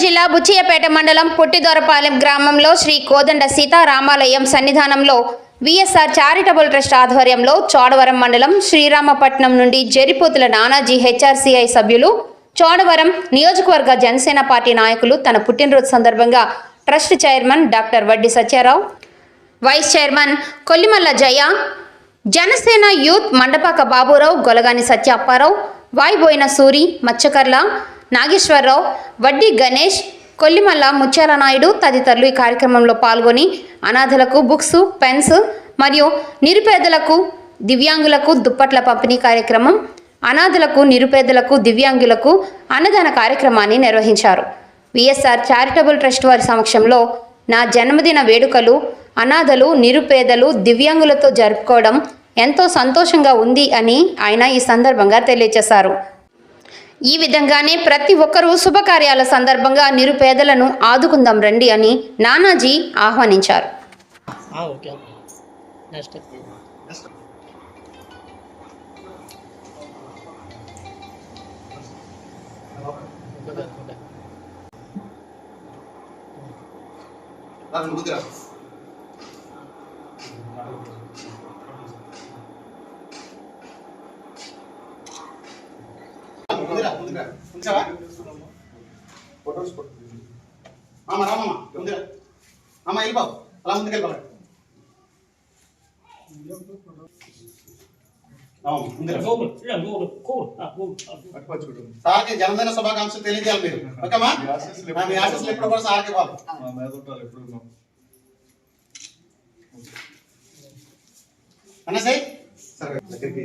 జిల్లా బుచ్చియపేట మండలం పుట్టిదొరపాలెం గ్రామంలో శ్రీ కోదండ సీతారామాలయం సన్నిధానంలో విఎస్ఆర్ చారిటబుల్ ట్రస్ట్ ఆధ్వర్యంలో చోడవరం మండలం శ్రీరామపట్నం నుండి జరిపోతుల నానాజీ హెచ్ఆర్సీఐ సభ్యులు చోడవరం నియోజకవర్గ జనసేన పార్టీ నాయకులు తన పుట్టినరోజు సందర్భంగా trust chairman doctor Vaddi Satyarao vice chairman Kollimalla Jaya Janasena youth Mandapaka Baburao Golagani Satya Apparao Vayiboina Suri Machcharla Nageswararao Vaddi Ganesh Kollimalla ముత్యాల నాయుడు తదితరులు ఈ కార్యక్రమంలో పాల్గొని అనాథలకు బుక్స్ పెన్స్ మరియు నిరుపేదలకు దివ్యాంగులకు దుప్పట్ల పంపిణీ కార్యక్రమం అనాథలకు నిరుపేదలకు దివ్యాంగులకు అన్నదాన కార్యక్రమాన్ని నిర్వహించారు. విఎస్ఆర్ చారిటబుల్ ట్రస్ట్ వారి సమక్షంలో నా జన్మదిన వేడుకలు అనాథలు నిరుపేదలు దివ్యాంగులతో జరుపుకోవడం ఎంతో సంతోషంగా ఉంది అని ఆయన ఈ సందర్భంగా తెలియజేశారు ఈ విధంగానే ప్రతి ఒక్కరూ శుభకార్యాల సందర్భంగా నిరుపేదలను ఆదుకుందాం రండి అని నానాజీ ఆహ్వానించారు. ఆ, ఉంచావా? ఫోటోస్ ఫోటో మామ రామమ్మ ముందురా. అమ్మ వెళ్ళిపోవు అలా ముందుకు వెళ్ళిపోవాలి. సార్కి జన్మదిన శుభాకాంక్షలు తెలియజేయాలి మీరు. ఓకేమా? ఆ, మీ ఆశీస్సులు ఎప్పుడు కూడా సార్కి ఇవ్వాలి అన్న సై సరే దగ్గరికి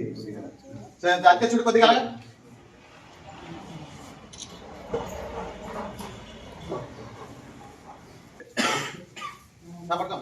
అత్తే చూడు కొద్దిగా అలాగా.